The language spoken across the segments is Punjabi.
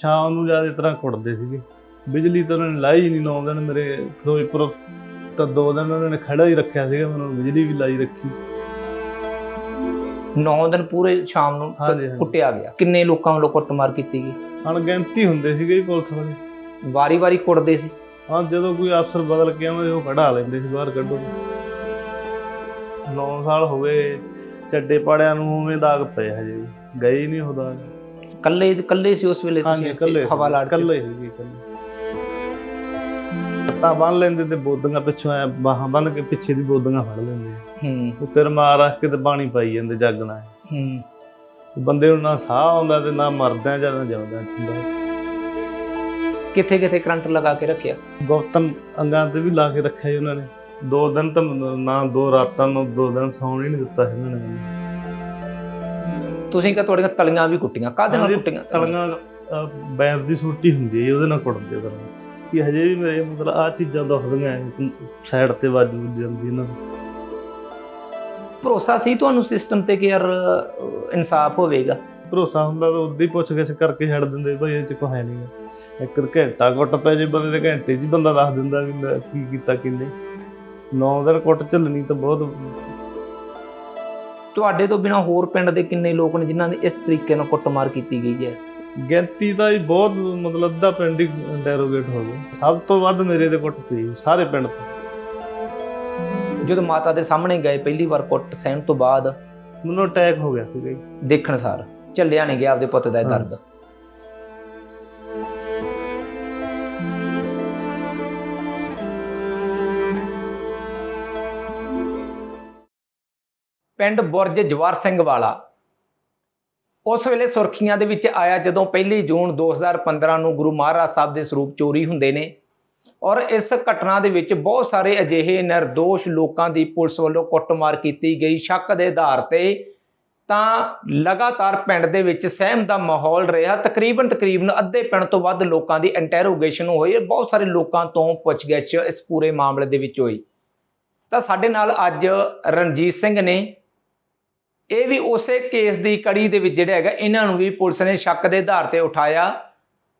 ਸ਼ਾਮ ਨੂੰ ਜ਼ਿਆਦਾ ਤਰ੍ਹਾਂ ਕੁੱਟਦੇ ਸੀਗੇ। ਬਿਜਲੀ ਤਾਂ ਉਹਨਾਂ ਨੇ ਲਾਈ ਹੀ ਨਹੀਂ ਨੌ ਦਿਨ ਮੇਰੇ ਫਿਰੋਜ਼ਪੁਰ ਤਾਂ ਦੋ ਦਿਨ ਉਹਨਾਂ ਨੇ ਖੜਾ ਹੀ ਰੱਖਿਆ ਸੀਗਾ ਮੈਨੂੰ ਬਿਜਲੀ ਵੀ ਲਾਈ ਰੱਖੀ। 9 ਦਿਨ ਪੂਰੇ ਸ਼ਾਮ ਨੂੰ ਹਾਂਜੀ, ਹਾਂਜੀ। ਕੁੱਟਿਆ ਗਿਆ। ਕਿੰਨੇ ਲੋਕਾਂ ਵੱਲੋਂ ਕੁੱਟਮਾਰ ਕੀਤੀ ਗਈ? ਅਣਗਿਣਤੀ ਹੁੰਦੇ ਸੀਗੇ ਜੀ ਪੁਲਿਸ ਵਾਲੇ। ਵਾਰੀ-ਵਾਰੀ ਕੁੱਟਦੇ ਸੀ। ਹਾਂ ਜਦੋਂ ਕੋਈ ਅਫਸਰ ਬਦਲ ਕੇ ਆਉਂਦੇ ਉਹ ਕਢਾ ਲੈਂਦੇ ਸੀ ਬਾਹਰ ਕੱਢੋ। 9 ਸਾਲ ਹੋ ਗਏ ਚੱਡੇ ਪਾੜਿਆਂ ਨੂੰ ਉਵੇਂ ਦਾਗ ਪਏ ਹਜੇ ਵੀ। ਗਏ ਹੀ ਨਹੀਂ ਉਹ ਦਾਗ। ਕੱਲੇ ਕੱਲੇ ਸੀ ਉਸ ਵੇਲੇ ਹਾਂਜੀ ਤੁਸੀਂ ਇਕੱਲੇ ਹਵਾ ਲਾੜ ਕੇ? ਇਕੱਲੇ ਸੀ ਤਾਂ ਬੰਨ ਲੈਂਦੇ ਤੇ ਬੋਦੀਆਂ ਪਿੱਛੋਂ ਐ ਬਾਹਾਂ ਬੰਨ ਕੇ ਪਿੱਛੇ ਦੀ ਬੋਦੀਆਂ ਫੜ ਲੈਂਦੇ ਹੂੰ। ਉੱਤੇ ਰਮਾਰ ਰੱਖ ਕੇ ਤੇ ਪਾਣੀ ਪਾਈ ਜਾਂਦੇ ਜੱਗ ਨਾਲ। ਹੂੰ। ਬੰਦੇ ਨੂੰ ਨਾ ਸਾਹ ਆਉਂਦਾ ਤੇ ਨਾ ਮਰਦਾ ਜਾਂ ਨਾ ਜਿਉਂਦਾ ਹੁੰਦਾ। ਕਿੱਥੇ ਕਿੱਥੇ ਕਰੰਟ ਲਗਾ ਕੇ ਰੱਖਿਆ? ਗੁਪਤਨ ਅੰਗਾਂ ਤੇ ਵੀ ਲਾ ਕੇ ਰੱਖਿਆ ਜੀ ਉਹਨਾਂ ਨੇ। ਦੋ ਦਿਨ ਤਾਂ ਨਾ ਦੋ ਰਾਤਾਂ ਨੂੰ ਦੋ ਦਿਨ ਸੌਣ ਹੀ ਨਹੀਂ ਦਿੱਤਾ ਇਹਨਾਂ ਨੇ। ਤੁਸੀਂ ਕਹ ਤੁਹਾਡੀਆਂ ਤਲੀਆਂ ਵੀ ਕੁੱਟੀਆਂ ਕਾਹਦੇ ਨਾਲ ਕੁੱਟੀਆਂ ਤਲੀਆਂ? ਬੈਰ ਦੀ ਸੋਟੀ ਹੁੰਦੀ ਹੈ ਉਹਦੇ ਨਾਲ ਕੁੱਟਦੇ ਤਾਂ ਕਿ ਹਜੇ ਵੀ ਮੇਰੇ ਮਤਲਬ ਆ ਚੀਜ਼ਾਂ ਦੁਖਦੀਆਂ ਸਾਈਡ ਤੇ ਵੱਜ ਜਾਂਦੀ ਇਹਨਾਂ ਭਰੋਸਾ ਸੀ ਤੁਹਾਨੂੰ ਸਿਸਟਮ ਤੇ ਕਿ ਯਾਰ ਇਨਸਾਫ ਹੋਵੇਗਾ? ਭਰੋਸਾ ਹੁੰਦਾ ਤਾਂ ਉਦੋਂ ਹੀ ਪੁੱਛ ਗਿੱਛ ਕਰਕੇ ਛੱਡ ਦਿੰਦੇ ਭਾਈ ਇਹ ਚ ਕੋਈ ਹੈ ਨਹੀਂ ਇੱਕ ਘੰਟਾ ਕੁੱਟ ਪੈ ਜੇ ਬੰਦੇ ਦੇ ਘੰਟੇ 'ਚ ਬੰਦਾ ਦੱਸ ਦਿੰਦਾ ਵੀ ਕੀ ਕੀਤਾ ਕਿੰਨੇ ਨੌ ਦਿਨ ਕੁੱਟ ਚੱਲਣੀ ਤਾਂ ਬਹੁਤ ਤੁਹਾਡੇ ਤੋਂ ਬਿਨਾ ਹੋਰ ਪਿੰਡ ਦੇ ਕਿੰਨੇ ਲੋਕ ਨੇ ਜਿਨ੍ਹਾਂ ਦੀ ਇਸ ਤਰੀਕੇ ਨਾਲ ਕੁੱਟਮਾਰ ਕੀਤੀ ਗਈ ਹੈ? ਗਿਣਤੀ ਦਾ ਹੀ ਬਹੁਤ ਮਤਲਬ ਅੱਧਾ ਪਿੰਡ ਹੀ ਇੰਟਰੋਗੇਟ ਹੋ ਗਿਆ। ਸਭ ਤੋਂ ਵੱਧ ਮੇਰੇ ਦੇ ਕੁੱਟ ਪਈ ਸਾਰੇ ਪਿੰਡ ਤੋਂ। ਜਦੋਂ ਮਾਤਾ ਦੇ ਸਾਹਮਣੇ ਗਏ ਪਹਿਲੀ ਵਾਰ ਕੁੱਟ ਸਹਿਣ ਤੋਂ ਬਾਅਦ? ਮੈਨੂੰ ਅਟੈਕ ਹੋ ਗਿਆ ਸੀਗਾ ਦੇਖਣ ਸਾਰ ਝੱਲਿਆ ਨਹੀਂ ਗਿਆ ਆਪਦੇ ਪੁੱਤ ਦਾ। ਦਰਦ। ਪਿੰਡ ਬੁਰਜ ਜਵਾਰ ਸਿੰਘ ਵਾਲਾ। ਉਸ ਵੇਲੇ ਸੁਰਖੀਆਂ ਦੇ ਵਿੱਚ ਆਇਆ ਜਦੋਂ ਪਹਿਲੀ ਜੂਨ 2015 ਨੂੰ ਗੁਰੂ ਮਹਾਰਾਜ ਸਾਹਿਬ ਦੇ ਸਰੂਪ ਚੋਰੀ ਹੁੰਦੇ ਨੇ ਔਰ ਇਸ ਘਟਨਾ ਦੇ ਵਿੱਚ ਬਹੁਤ ਸਾਰੇ ਅਜਿਹੇ ਨਿਰਦੋਸ਼ ਲੋਕਾਂ ਦੀ ਪੁਲਿਸ ਵੱਲੋਂ ਕੁੱਟਮਾਰ ਕੀਤੀ ਗਈ। ਸ਼ੱਕ ਦੇ ਆਧਾਰ ਤੇ ਤਾਂ ਲਗਾਤਾਰ ਪਿੰਡ ਦੇ ਵਿੱਚ ਸਹਿਮ ਦਾ ਮਾਹੌਲ ਰਿਹਾ। ਤਕਰੀਬਨ ਤਕਰੀਬਨ ਅੱਧੇ ਪਿੰਡ ਤੋਂ ਵੱਧ ਲੋਕਾਂ ਦੀ ਇੰਟਰੋਗੇਸ਼ਨ ਹੋਈ ਬਹੁਤ ਸਾਰੇ ਲੋਕਾਂ ਤੋਂ ਪੁੱਛਗਿੱਛ ਇਸ ਪੂਰੇ ਮਾਮਲੇ ਦੇ ਵਿੱਚ ਹੋਈ। ਤਾਂ ਸਾਡੇ ਨਾਲ ਅੱਜ ਰਣਜੀਤ ਸਿੰਘ ਨੇ ਇਹ ਵੀ ਉਸੇ ਕੇਸ ਦੀ ਕੜੀ ਦੇ ਵਿੱਚ ਜਿਹੜਾ ਹੈਗਾ ਇਹਨਾਂ ਨੂੰ ਵੀ ਪੁਲਿਸ ਨੇ ਸ਼ੱਕ ਦੇ ਆਧਾਰ ਤੇ ਉਠਾਇਆ।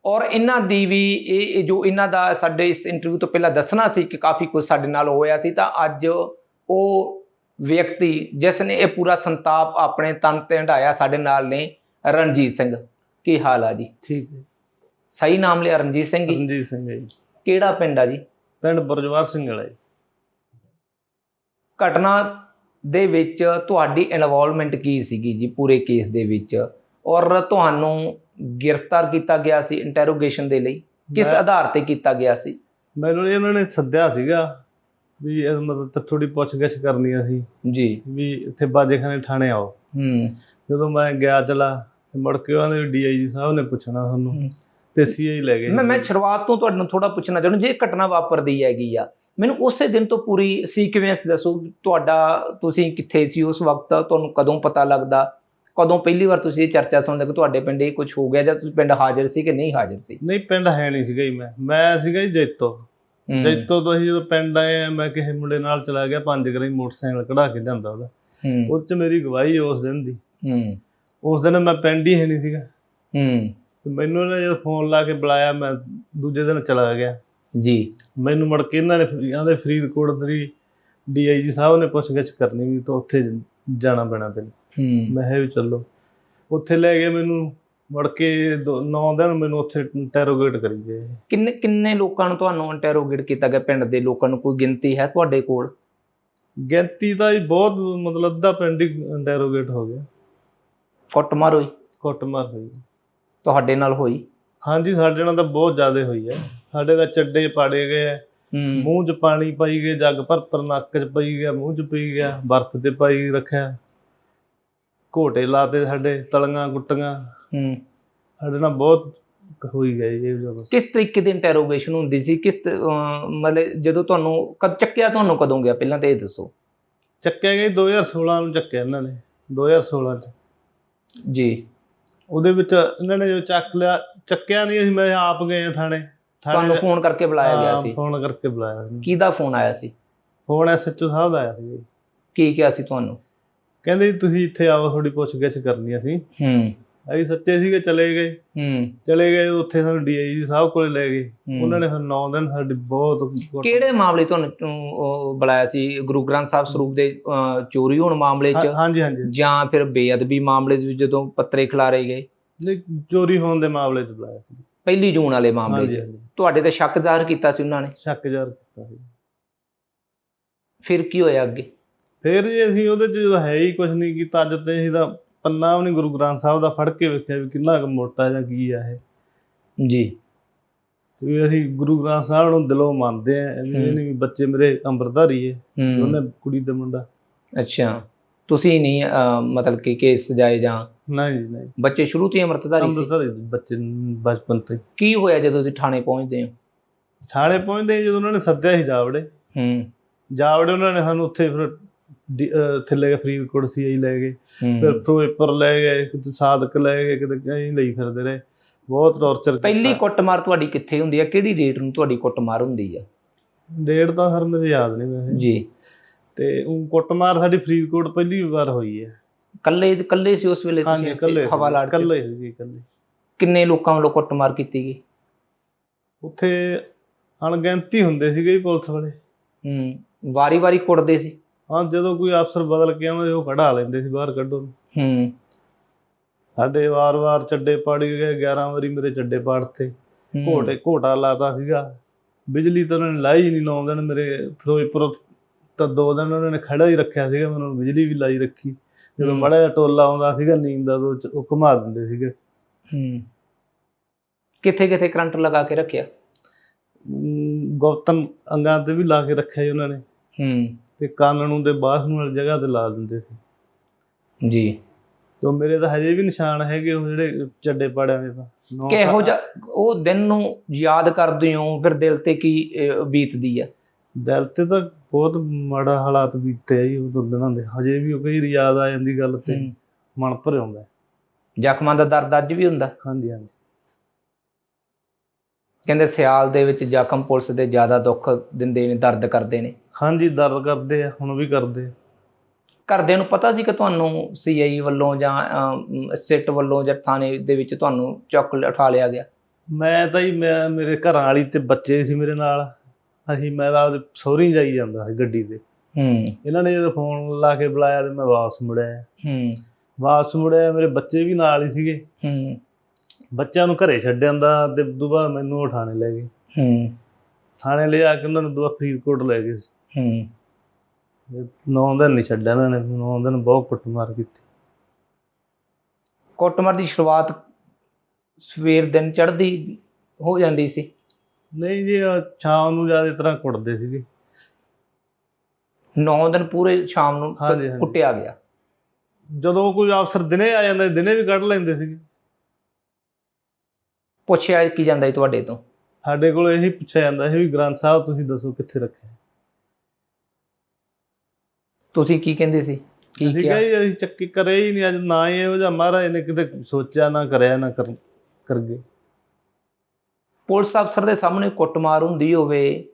ਔਰ ਇਹਨਾਂ ਦੀ ਵੀ ਇਹ ਜੋ ਇਹਨਾਂ ਦਾ ਸਾਡੇ ਇਸ ਇੰਟਰਵਿਊ ਤੋਂ ਪਹਿਲਾਂ ਦੱਸਣਾ ਸੀ ਕਿ ਕਾਫੀ ਕੁਝ ਸਾਡੇ ਨਾਲ ਹੋਇਆ ਸੀ ਤਾਂ ਅੱਜ ਉਹ ਵਿਅਕਤੀ ਜਿਸ ਨੇ ਇਹ ਪੂਰਾ ਸੰਤਾਪ ਆਪਣੇ ਤਨ ਤੇ ਹੰਢਾਇਆ ਸਾਡੇ ਨਾਲ ਨੇ ਰਣਜੀਤ ਸਿੰਘ। ਕੀ ਹਾਲ ਆ ਜੀ? ਠੀਕ ਹੈ। ਸਹੀ ਨਾਮ ਲਿਆ ਰਣਜੀਤ ਸਿੰਘ ਜੀ? ਰਣਜੀਤ ਸਿੰਘ ਜੀ। ਕਿਹੜਾ ਪਿੰਡ ਆ ਜੀ? ਪਿੰਡ ਬਰਜਵਾਰ ਸਿੰਘ ਵਾਲਾ ਜੀ। ਘਟਨਾ ਦੇ ਵਿੱਚ ਤੁਹਾਡੀ ਇਨਵੋਲਵਮੈਂਟ ਕੀ ਸੀਗੀ ਜੀ ਪੂਰੇ ਕੇਸ ਦੇ ਵਿੱਚ? ਔਰ ਤੁਹਾਨੂੰ ਗ੍ਰਿਫਤਾਰ ਕੀਤਾ ਗਿਆ ਸੀ ਇੰਟਰੋਗੇਸ਼ਨ ਦੇ ਲਈ? ਕਿਸ ਆਧਾਰ ਤੇ ਕੀਤਾ ਗਿਆ ਸੀ? ਮੈਨੂੰ ਇਹਨਾਂ ਨੇ ਸੱਦਿਆ ਸੀਗਾ ਵੀ ਇਹ ਮਤਲਬ ਥੋੜੀ ਪੁੱਛਗਿੱਛ ਕਰਨੀ ਆ ਸੀ ਜੀ। ਵੀ ਇੱਥੇ ਬਾਜੇਖਾਨੇ ਥਾਣੇ ਆਓ। ਹੂੰ। ਜਦੋਂ ਮੈਂ ਗਿਆ ਚਲਾ ਤੇ ਮੁੜ ਕੇ ਉਹਨਾਂ ਦੇ ਡੀਆਈਜੀ ਸਾਹਿਬ ਨੇ ਪੁੱਛਣਾ। ਤੁਹਾਨੂੰ ਤੇ ਸੀਆਈ ਲੈ ਗਏ। ਮੈਂ ਮੈਂ ਸ਼ੁਰੂਆਤ ਤੋਂ ਤੁਹਾਡੇ ਨੂੰ ਥੋੜਾ ਪੁੱਛਣਾ ਚਾਹੁੰਦਾ ਜੇ ਇਹ ਘਟਨਾ ਵਾਪਰਦੀ ਹੈਗੀ ਆ ਮੈਨੂੰ ਉਸੇ ਦਿਨ ਤੋਂ ਪੂਰੀ ਸੀਕੁਐਂਸ ਦੱਸੋ? ਤੁਹਾਡਾ ਤੁਸੀਂ ਕਿੱਥੇ ਸੀ ਉਸ ਵਕਤ? ਤੁਹਾਨੂੰ ਕਦੋਂ ਪਤਾ ਲੱਗਦਾ? ਕਦੋਂ ਪਹਿਲੀ ਵਾਰ ਤੁਸੀਂ ਇਹ ਚਰਚਾ ਸੁਣਦੇ ਕਿ ਤੁਹਾਡੇ ਪਿੰਡ ਇਹ ਕੁਝ ਹੋ ਗਿਆ ਜਾਂ ਤੁਸੀਂ ਪਿੰਡ ਹਾਜ਼ਰ ਸੀ ਕਿ ਨਹੀਂ ਹਾਜ਼ਰ ਸੀ? ਨਹੀਂ ਪਿੰਡ ਹੈ ਨਹੀਂ ਸੀਗਾ ਜੀ ਮੈਂ। ਮੈਂ ਸੀਗਾ ਜੀ ਜੈਤੋ। ਹੂੰ, ਜੈਤੋ ਤੋਂ ਅਸੀਂ ਜਦੋਂ ਪਿੰਡ ਆਏ ਆ ਮੈਂ ਕਿਸੇ ਮੁੰਡੇ ਨਾਲ ਚਲਾ ਗਿਆ ਪੰਜ ਗਰਾਈ ਮੋਟਰਸਾਈਕਲ ਕਢਾ ਕੇ ਲਿਆਂਦਾ ਉਹਦਾ। ਹੂੰ। ਉਹ ਚ ਮੇਰੀ ਗਵਾਹੀ ਹੈ ਉਸ ਦਿਨ ਦੀ। ਹੂੰ। ਉਸ ਦਿਨ ਮੈਂ ਪਿੰਡ ਹੀ ਹੈ ਨਹੀਂ ਸੀਗਾ। ਹੂੰ। ਮੈਨੂੰ ਇਹਨਾਂ ਜਦੋਂ ਫੋਨ ਲਾ ਕੇ ਬੁਲਾਇਆ ਮੈਂ ਦੂਜੇ ਦਿਨ ਚਲਾ ਗਿਆ। ਜੀ। ਮੈਨੂੰ ਮੁੜ ਕੇ ਇਹਨਾਂ ਨੇ ਆਂਦੇ ਫਰੀਦਕੋਟ ਦੀ ਡੀਆਈਜੀ ਸਾਹਿਬ ਨੇ ਪੁੱਛਗਿੱਛ ਕਰਨੀ ਵੀ ਤੂੰ ਉੱਥੇ ਜਾਣਾ ਪੈਣਾ ਤੈਨੂੰ। ਹੂੰ। ਮੈਂ ਕਿਹਾ ਵੀ ਚੱਲੋ। ਉੱਥੇ ਲੈ ਗਏ ਮੈਨੂੰ ਮੁੜ ਕੇ 9 ਦਿਨ ਮੈਨੂੰ ਉੱਥੇ ਇੰਟਰੋਗੇਟ ਕਰੀ ਗਏ। ਕਿੰਨੇ ਕਿੰਨੇ ਲੋਕਾਂ ਨੂੰ ਤੁਹਾਨੂੰ ਇੰਟਰੋਗੇਟ ਕੀਤਾ ਗਿਆ? ਪਿੰਡ ਦੇ ਲੋਕਾਂ ਨੂੰ ਕੋਈ ਗਿਣਤੀ ਹੈ ਤੁਹਾਡੇ ਕੋਲ? ਗਿਣਤੀ ਦਾ ਹੀ ਬਹੁਤ ਮਤਲਬ ਅੱਧਾ ਪਿੰਡ ਹੀ ਇੰਟਰੋਗੇਟ ਹੋ ਗਿਆ। ਕੁੱਟਮਾਰ ਹੋਈ? ਕੁੱਟਮਾਰ ਹੋਈ। ਤੁਹਾਡੇ ਨਾਲ ਹੋਈ? ਹਾਂਜੀ ਸਾਡੇ ਨਾਲ ਤਾਂ ਬਹੁਤ ਜ਼ਿਆਦਾ ਹੋਈ ਹੈ। ਸਾਡੇ ਦਾ ਚੱਡੇ ਪਾੜੇ ਗਏ ਹੈ, ਹੂੰ। ਮੂੰਹ 'ਚ ਪਾਣੀ ਪਾਈ ਗਏ ਜੱਗ ਭਰ ਭਰ ਨੱਕ 'ਚ ਪਈ ਗਿਆ ਮੂੰਹ 'ਚ ਪਈ ਗਿਆ ਬਰਫ਼ ਤੇ ਪਾਈ ਰੱਖਿਆ। ਘੋਟੇ ਲਾਤੇ ਸਾਡੇ ਤਲੀਆਂ ਗੁੱਟੀਆਂ ਹੂੰ। ਸਾਡੇ ਨਾਲ ਬਹੁਤ ਹੋਈ ਗਈ ਇਹ ਜਦੋਂ ਕਿਸ ਤਰੀਕੇ ਦੀ ਇੰਟਰੋਗੇਸ਼ਨ ਹੁੰਦੀ ਸੀ? ਕਿਸ ਮਤਲਬ ਜਦੋਂ ਤੁਹਾਨੂੰ ਕਦ ਚੱਕਿਆ ਤੁਹਾਨੂੰ ਕਦੋਂ ਗਿਆ? ਪਹਿਲਾਂ ਤਾਂ ਇਹ ਦੱਸੋ। ਚੱਕਿਆ ਗਿਆ ਜੀ 2016 ਨੂੰ ਚੱਕਿਆ ਇਹਨਾਂ ਨੇ। 2016 ਚ। ਜੀ। ਉਹਦੇ ਵਿੱਚ ਇਹਨਾਂ ਨੇ ਜੋ ਚੱਕ ਲਿਆ ਚੱਕਿਆ ਨਹੀਂ ਅਸੀਂ ਮੈਂ ਆਪ ਗਏ ਥਾਣੇ। ਤੁਹਾਨੂੰ ਫੋਨ ਕਰਕੇ ਬੁਲਾਇਆ ਗਿਆ ਸੀ। ਫੋਨ ਕਰਕੇ ਬੁਲਾਇਆ। ਸੀ ਕਿਹਦਾ ਫੋਨ ਆਇਆ ਸੀ? ਫੋਨ ਐਸਐਚਓ ਸਾਹਿਬ ਦਾ ਆਇਆ ਸੀ। ਕੀ ਕਿਹਾ ਸੀ ਤੁਹਾਨੂੰ? ਕਹਿੰਦੇ ਤੁਸੀਂ ਇੱਥੇ ਆਓ ਥੋੜੀ ਪੁੱਛਗਿੱਛ ਕਰਨੀ ਅਸੀਂ। ਹੂੰ। ਅਸੀਂ ਸੱਚੇ ਸੀਗੇ ਚਲੇ ਗਏ। ਹੂੰ। ਚਲੇ ਗਏ ਉੱਥੇ ਸਾਨੂੰ ਡੀਆਈਜੀ ਸਾਹਿਬ ਕੋਲੇ ਲੈ ਗਏ। ਉਹਨਾਂ ਨੇ ਸਾਨੂੰ 9 ਦਿਨ ਸਾਡੀ ਬਹੁਤ ਕਿਹੜੇ ਮਾਮਲੇ ਤੁਹਾਨੂੰ ਬੁਲਾਇਆ ਸੀ? ਗੁਰੂ ਗ੍ਰੰਥ ਸਾਹਿਬ ਸਰੂਪ ਦੇ ਚੋਰੀ ਹੋਣ ਮਾਮਲੇ 'ਚ? ਹਾਂਜੀ ਹਾਂਜੀ। ਜਾਂ ਫਿਰ ਬੇਅਦਬੀ ਮਾਮਲੇ 'ਚ ਜਦੋਂ ਪੱਤਰੇ ਖਿਲਾਰੇ ਗਏ? ਨਹੀਂ ਚੋਰੀ ਹੋਣ ਦੇ ਮਾਮਲੇ 'ਚ ਬੁਲਾਇਆ ਸੀ। ਪਹਿਲੀ ਜੂਨ ਵਾਲੇ ਮਾਮਲੇ 'ਚ। ਹਾਂਜੀ। ਤੁਹਾਡੇ ਤੇ ਸ਼ੱਕ ਜ਼ਾਹਰ ਕੀਤਾ ਸੀ ਉਹਨਾਂ ਨੇ? ਸ਼ੱਕ ਜ਼ਾਹਰ ਕੀਤਾ ਸੀ। ਫਿਰ ਕੀ ਹੋਇਆ ਅੱਗੇ? ਫਿਰ ਜੀ ਅਸੀਂ ਉਹਦੇ 'ਚ ਜਦੋਂ ਹੈ ਹੀ ਕੁਝ ਨਹੀਂ ਕੀਤਾ ਅੱਜ ਤੇ ਅਸੀਂ ਤਾਂ ਪੰਨਾ ਵੀ ਨਹੀਂ ਗੁਰੂ ਗ੍ਰੰਥ ਸਾਹਿਬ ਦਾ ਫੜ ਕੇ ਵੇਖਿਆ ਵੀ ਕਿੰਨਾ ਕੁ ਮੋਟਾ ਜਾਂ ਕੀ ਆ ਇਹ। ਜੀ। ਤੇ ਵੀ ਅਸੀਂ ਗੁਰੂ ਗ੍ਰੰਥ ਸਾਹਿਬ ਨੂੰ ਦਿਲੋਂ ਮੰਨਦੇ ਆ ਇਹ ਹੂੰ। ਨਹੀਂ ਵੀ ਬੱਚੇ ਮੇਰੇ ਅੰਮ੍ਰਿਤਧਾਰੀ ਏ ਹੂੰ। ਕੁੜੀ ਦਾ ਮੁੰਡਾ। ਅੱਛਾ। ਤੁਸੀਂ ਨਹੀਂ ਮਤਲਬ ਕਿ ਕੇਸ ਸਜਾਏ ਜਾਂ ਨਹੀਂ ਜੀ ਨਹੀਂ। ਬੱਚੇ ਸ਼ੁਰੂ ਤੋਂ ਹੀ ਅੰਮ੍ਰਿਤਧਾਰੀ ਸੀ? ਅੰਮ੍ਰਿਤਧਾਰੀ ਬੱਚੇ ਨੂੰ ਬਚਪਨ ਤੋਂ ਹੀ। ਕੀ ਹੋਇਆ ਜਦੋਂ ਤੁਸੀਂ ਥਾਣੇ ਪਹੁੰਚਦੇ ਹੋ? ਥਾਣੇ ਪਹੁੰਚਦੇ ਹੀ ਜਦੋਂ ਉਹਨਾਂ ਨੇ ਸੱਦਿਆ ਸੀ ਜਾਵੜੇ। ਹੂੰ। ਜਾਵੜੇ ਉਹਨਾਂ ਨੇ ਸਾਨੂੰ ਉੱਥੇ ਫਿਰ ਡੀ- ਅਹ ਉੱਥੇ ਲੈ ਗਏ ਫਰੀਦਕੋਟ ਸੀਆਈ ਲੈ ਗਏ। ਹੂੰ। ਫਿਰ ਫਿਰੋਜ਼ਪੁਰ ਲੈ ਗਏ ਕਿਤੇ ਸਾਦਕ ਲੈ ਗਏ ਕਿਤੇ ਕहीं ਲਈ ਫਿਰਦੇ ਰਹੇ। ਬਹੁਤ ਟੌਰਚਰ ਪਹਿਲੀ ਕੁੱਟਮਾਰ ਤੁਹਾਡੀ ਕਿੱਥੇ ਹੁੰਦੀ ਹੈ ਕਿਹੜੀ ਡੇਟ ਨੂੰ ਤੁਹਾਡੀ ਕੁੱਟਮਾਰ ਹੁੰਦੀ ਹੈ ਡੇਟ ਤਾਂ ਸਰ ਮੈਨੂੰ ਯਾਦ ਨਹੀਂ ਵੈਸੇ। ਜੀ। ਤੇ ਉਹ ਕੁੱਟਮਾਰ ਸਾਡੀ ਫਰੀਦਕੋਟ ਪਹਿਲੀ ਵਾਰ ਹੋਈ ਹੈ। ਕੱਲੇ ਕੱਲੇ ਸੀ ਉਸ ਵੇਲੇ ਹਾਂਜੀ 'ਚ? ਇਕੱਲੇ ਸੀ ਜੀ ਇਕੱਲੇ ਕਿੰਨੇ ਲੋਕਾਂ ਵੱਲੋਂ ਕੁੱਟਮਾਰ ਕੀਤੀ ਗਈ? ਉੱਥੇ ਅਣਗਿਣਤੀ ਹੁੰਦੇ ਸੀਗੇ ਜੀ ਪੁਲਿਸ ਵਾਲੇ। ਹੂੰ ਵਾਰੀ-ਵਾਰੀ ਕੁੱਟਦੇ ਸੀ? ਹਾਂ ਜਦੋਂ ਕੋਈ ਅਫਸਰ ਬਦਲ ਕੇ ਆਉਂਦੇ ਉਹ ਕਢਾ ਲੈਂਦੇ ਸੀ ਬਾਹਰ ਕੱਢੋ ਨੂੰ। ਹੂੰ। ਸਾਡੇ ਵਾਰ-ਵਾਰ ਚੱਡੇ ਪਾੜ ਗਏ 11 ਵਾਰੀ ਮੇਰੇ ਚੱਡੇ ਪਾੜਤੇ। ਘੋਟੇ ਘੋਟਾ ਲਾਤਾ ਸੀਗਾ। ਬਿਜਲੀ ਤਾਂ ਉਹਨਾਂ ਨੇ ਲਾਈ ਨਹੀਂ ਨੌ ਦਿਨ ਮੇਰੇ ਫਿਰੋਜ਼ਪੁਰ ਤਾਂ ਦੋ ਦਿਨ ਉਹਨਾਂ ਨੇ ਖੜਾ ਹੀ ਰੱਖਿਆ ਸੀਗਾ ਮੈਨੂੰ ਬਿਜਲੀ ਵੀ ਲਾਈ ਰੱਖੀ। ਜਦੋਂ। ਮੜਾ ਜਿਹਾ ਟੋਲਾ ਆਉਂਦਾ ਸੀਗਾ ਨੀਂਦ ਦਾ ਉਹ ਘੁਮਾ ਦਿੰਦੇ ਸੀਗੇ। ਹੂੰ। ਕਿੱਥੇ ਕਿੱਥੇ ਕਰੰਟ ਲਗਾ ਕੇ ਰੱਖਿਆ? ਗੁਪਤਨ ਅੰਗਾਂ ਤੇ ਵੀ ਲਾ ਕੇ ਰੱਖਿਆ ਜੀ ਉਹਨਾਂ ਨੇ। ਹੂੰ। ਤੇ ਕੰਨ ਨੂੰ ਤੇ ਬਾਸ ਨੂੰ ਵਾਲੀ ਜਗ੍ਹਾ ਤੇ ਲਾ ਦਿੰਦੇ ਸੀ। ਜੀ। ਤੇ ਮੇਰੇ ਤਾਂ ਹਜੇ ਵੀ ਨਿਸ਼ਾਨ ਹੈਗੇ ਉਹ ਜਿਹੜੇ ਚੱਡੇ ਪਾੜਿਆਂ ਦੇ ਤਾਂ। ਕਿਹੋ ਜਿਹਾ ਉਹ ਦਿਨ ਨੂੰ ਯਾਦ ਕਰਦੇ ਹੋ ਫਿਰ ਦਿਲ ਤੇ ਕੀ ਬੀਤਦੀ ਹੈ ਦਿਲ ਤੇ ਤਾਂ ਬਹੁਤ ਮਾੜਾ ਹਾਲਾਤ ਬੀਤੇ ਆ ਜੀ ਉਹ ਦਿਨਾਂ ਦੇ। ਹਜੇ ਵੀ ਉਹ ਕਈ ਯਾਦ ਆ ਜਾਂਦੀ ਗੱਲ ਤੇ। ਹੂੰ। ਮਨ ਭਰ ਆਉਂਦਾ ਜ਼ਖਮਾਂ ਦਾ ਦਰਦ ਅੱਜ ਵੀ ਹੁੰਦਾ? ਹਾਂਜੀ ਹਾਂਜੀ। ਕਹਿੰਦੇ ਸਿਆਲ ਦੇ ਵਿੱਚ ਜ਼ਖਮ ਪੁਲਿਸ ਦੇ ਜ਼ਿਆਦਾ ਦੁੱਖ ਦਿੰਦੇ ਨੇ ਦਰਦ ਕਰਦੇ ਨੇ। ਹਾਂਜੀ ਦਰਦ ਕਰਦੇ ਆ ਹੁਣ ਵੀ ਕਰਦੇ ਆ। ਘਰਦਿਆਂ ਨੂੰ ਪਤਾ ਸੀ ਕਿ ਤੁਹਾਨੂੰ ਸੀਆਈ ਵੱਲੋਂ ਜਾਂ ਸਿੱਟ ਵੱਲੋਂ ਜਾਂ ਥਾਣੇ ਦੇ ਵਿੱਚ ਤੁਹਾਨੂੰ ਚੁੱਕ ਲ- ਉਠਾ ਲਿਆ ਗਿਆ? ਮੈਂ ਤਾਂ ਜੀ ਮੈਂ ਮੇਰੇ ਘਰਾਂ ਵਾਲੀ ਤੇ ਬੱਚੇ ਸੀ ਮੇਰੇ ਨਾਲ। ਅਸੀਂ ਮੈਂ ਤਾਂ ਆਪਦੇ ਜਾਈ ਜਾਂਦਾ ਸੀ ਗੱਡੀ ਤੇ। ਹੂੰ। ਇਹਨਾਂ ਨੇ ਜਦੋਂ ਫੋਨ ਲਾ ਕੇ ਬੁਲਾਇਆ ਤੇ ਮੈਂ ਵਾਪਸ ਮੁੜਿਆ। ਹੂੰ। ਵਾਪਸ ਮੁੜਿਆ ਮੇਰੇ ਬੱਚੇ ਵੀ ਨਾਲ ਹੀ ਸੀਗੇ। ਹੂੰ। ਬੱਚਿਆਂ ਨੂੰ ਘਰੇ ਛੱਡ ਜਾਂਦਾ ਤੇ ਬਾਅਦ ਮੈਨੂੰ ਉਹ ਥਾਣੇ ਲੈ ਗਏ। ਹੂੰ। ਥਾਣੇ ਲਿਆ ਕੇ ਉਹਨਾਂ ਨੂੰ ਦੁਆ ਫਰੀਦਕੋਟ ਲੈ ਗਏ। ਹੂੰ। ਨੌ ਦਿਨ ਨਹੀਂ ਛੱਡਿਆ ਇਹਨਾਂ ਨੇ ਨੌ ਦਿਨ ਬਹੁਤ ਕੁੱਟਮਾਰ ਕੀਤੀ। ਕੁੱਟਮਾਰ ਦੀ ਸ਼ੁਰੂਆਤ ਸਵੇਰ ਦਿਨ ਚੜ੍ਹਦੀ ਹੋ ਜਾਂਦੀ ਸੀ। ਨਹੀਂ ਜੀ ਆਹ ਸ਼ਾਮ ਨੂੰ ਜ਼ਿਆਦਾ ਤਰ੍ਹਾਂ ਕੁੱਟਦੇ ਸੀਗੇ। 9 ਦਿਨ ਪੂਰੇ ਸ਼ਾਮ ਨੂੰ ਹਾਂਜੀ, ਹਾਂਜੀ। ਕੁੱਟਿਆ ਗਿਆ। ਜਦੋਂ ਕੋਈ ਅਫਸਰ ਦਿਨੇ ਆ ਜਾਂਦਾ ਦਿਨੇ ਵੀ ਕੱਢ ਲੈਂਦੇ ਸੀਗੇ। ਪੁੱਛਿਆ ਕੀ ਜਾਂਦਾ ਸੀ ਤੁਹਾਡੇ ਤੋਂ? ਸਾਡੇ ਕੋਲ ਇਹੀ ਪੁੱਛਿਆ ਜਾਂਦਾ ਸੀ ਵੀ ਗ੍ਰੰਥ ਸਾਹਿਬ ਤੁਸੀਂ ਦੱਸੋ ਕਿੱਥੇ ਰੱਖਿਆ ਤੁਸੀਂ ਕੀ ਕਹਿੰਦੇ ਸੀ? ਕੀ ਅਸੀਂ ਕਿਹਾ? ਕਿਹਾ ਜੀ ਅਸੀਂ ਚੱਕੀ ਕਰੇ ਹੀ ਨਹੀਂ ਅੱਜ ਨਾ ਹੀ ਇਹੋ ਜਿਹਾ ਮਹਾਰਾਜ ਨੇ ਕਿਤੇ ਸੋਚਿਆ ਨਾ ਕਰਿਆ ਨਾ ਕਰ ਕਰਗੇ। ਪੁਲਿਸ ਅਫਸਰ ਦੇ ਸਾਹਮਣੇ ਕੁੱਟਮਾਰ ਹੁੰਦੀ ਹੋਵੇ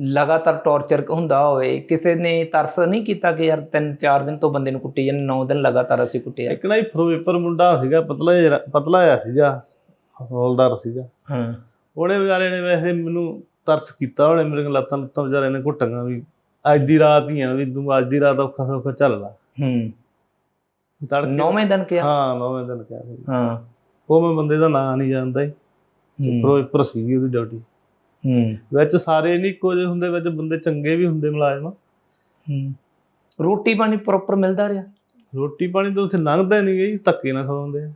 ਲਗਾਤਾਰ ਟੌਰਚਰ ਹੁੰਦਾ ਹੋਵੇ ਕਿਸੇ ਨੇ ਤਰਸ ਨਹੀਂ ਕੀਤਾ ਕਿ ਯਾਰ ਤਿੰਨ ਚਾਰ ਦਿਨ ਤੋਂ ਬੰਦੇ ਨੂੰ ਕੁੱਟੀ ਜਾਂਦੇ 9 ਦਿਨ ਲਗਾਤਾਰ ਅਸੀਂ ਕੁੱਟਿਆ। ਇੱਕ ਨਾ ਹੀ ਫਿਰੋਜ਼ਪੁਰ ਮੁੰਡਾ ਸੀਗਾ ਪਤਲਾ ਪਤਲਾ ਜਿਹਾ ਸੀਗਾ ਹੌਲਦਾਰ ਸੀਗਾ। ਹਾਂ। ਉਹਨੇ ਵਿਚਾਰੇ ਨੇ ਵੈਸੇ ਮੈਨੂੰ ਤਰਸ ਕੀਤਾ ਉਹਨੇ ਮੇਰੇ ਲੱਤਾਂ ਲੁੱਤਾਂ ਵਿਚਾਰੇ ਨੇ ਘੁੱਟੀਆਂ ਵੀ। ਅੱਜ ਦੀ ਰਾਤ ਹੀ ਆ ਵੀ ਤੂੰ ਅੱਜ ਦੀ ਰਾਤ ਔਖਾ ਸੌਖਾ ਚੱਲ ਲਾ। ਹੂੰ। ਤੜਕੇ ਨੌਵੇਂ ਦਿਨ ਕਿਹਾ। ਹਾਂ ਨੌਵੇਂ ਦਿਨ ਕਿਹਾ ਸੀ। ਹਾਂ। ਉਹ ਮੈਂ ਬੰਦੇ ਦਾ ਨਾਂ ਨਹੀਂ ਜਾਣਦਾ ਹੂੰ ਫਿਰੋਜ਼ਪੁਰ ਸੀਗੀ ਉਹਦੀ ਡਿਊਟੀ ਹੂੰ। ਵਿੱਚ ਸਾਰੇ ਨਹੀਂ ਜਿਹੇ ਹੁੰਦੇ ਵਿੱਚ ਬੰਦੇ ਚੰਗੇ ਵੀ ਹੁੰਦੇ ਮੁਲਾਜ਼ਮ। ਹੂੰ। ਰੋਟੀ ਪਾਣੀ ਪ੍ਰੋਪਰ ਮਿਲਦਾ ਰਿਹਾ? ਰੋਟੀ ਪਾਣੀ ਤਾਂ ਉੱਥੇ ਲੰਘਦਾ ਨਹੀਂ ਗਈ ਧੱਕੇ ਨਾਲ ਖਵਾਉਂਦੇ।